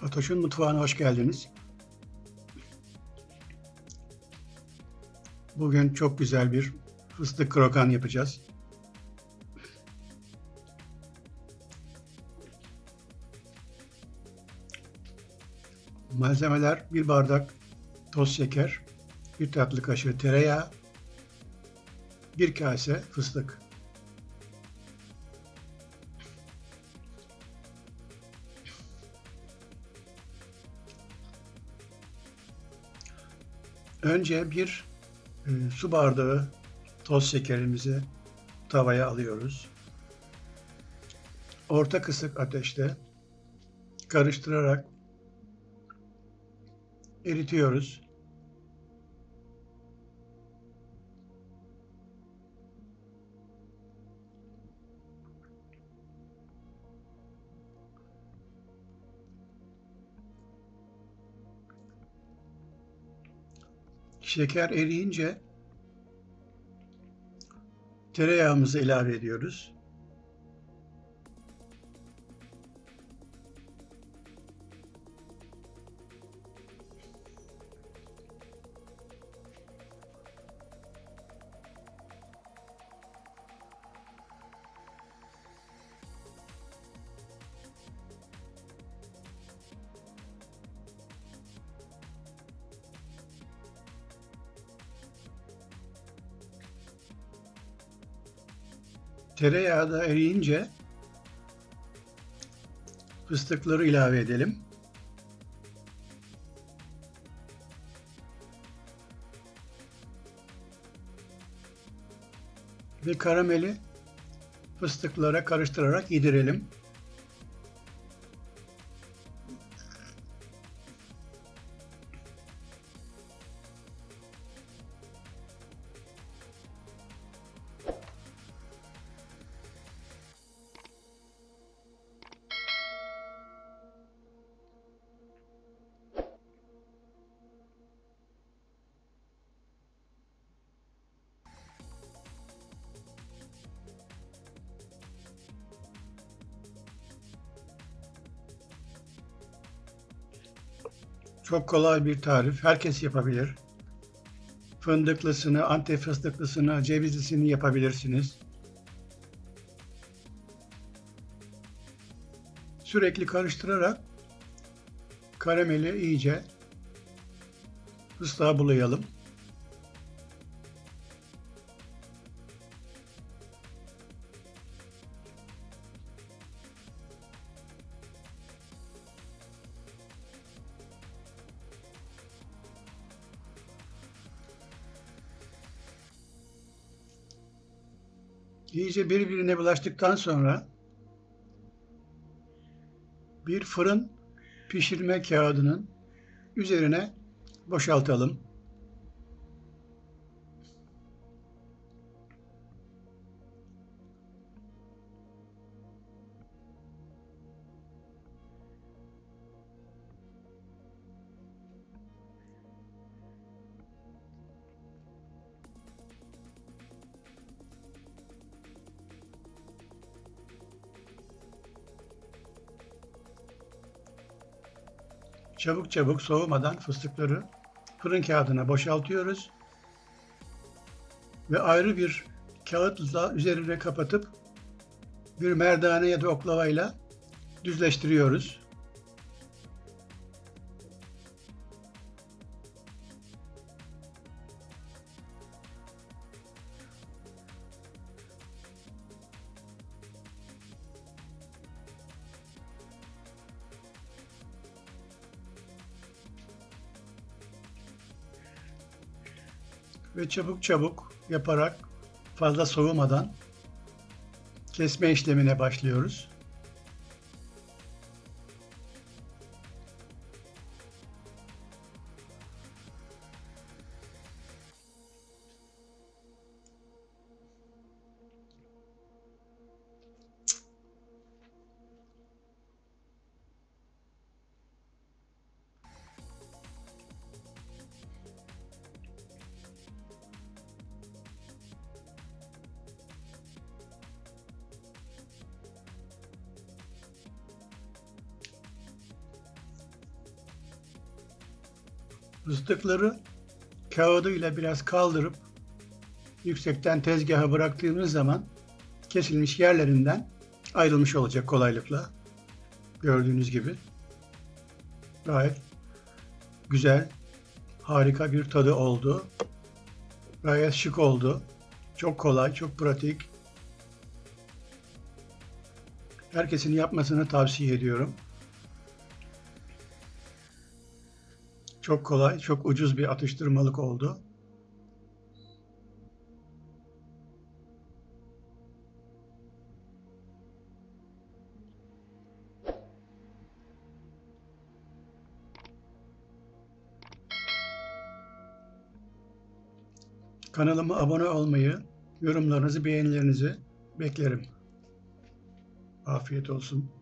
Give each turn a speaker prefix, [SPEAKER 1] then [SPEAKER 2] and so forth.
[SPEAKER 1] Fatoş'un mutfağına hoş geldiniz. Bugün çok güzel bir fıstık krokan yapacağız. Malzemeler bir bardak toz şeker, bir tatlı kaşığı tereyağı, bir kase fıstık. Önce bir e, su bardağı toz şekerimizi tavaya alıyoruz. Orta kısık ateşte karıştırarak eritiyoruz. Şeker eriyince tereyağımızı ilave ediyoruz. Tereyağı da eriyince fıstıkları ilave edelim. Ve karameli fıstıklara karıştırarak yedirelim. Çok kolay bir tarif. Herkes yapabilir. Fındıklısını, antep fıstıklısını, cevizlisini yapabilirsiniz. Sürekli karıştırarak karameli iyice fıstığa bulayalım. İyice birbirine bulaştıktan sonra bir fırın pişirme kağıdının üzerine boşaltalım. Çabuk çabuk soğumadan fıstıkları fırın kağıdına boşaltıyoruz. Ve ayrı bir kağıtla üzerine kapatıp bir merdane ya da oklavayla düzleştiriyoruz. Ve çabuk çabuk yaparak fazla soğumadan kesme işlemine başlıyoruz. Fıstıkları kağıdıyla biraz kaldırıp yüksekten tezgaha bıraktığımız zaman kesilmiş yerlerinden ayrılmış olacak kolaylıkla. Gördüğünüz gibi. Gayet güzel, harika bir tadı oldu. Gayet şık oldu. Çok kolay, çok pratik. Herkesin yapmasını tavsiye ediyorum. Çok kolay, çok ucuz bir atıştırmalık oldu. Kanalıma abone olmayı, yorumlarınızı, beğenilerinizi beklerim. Afiyet olsun.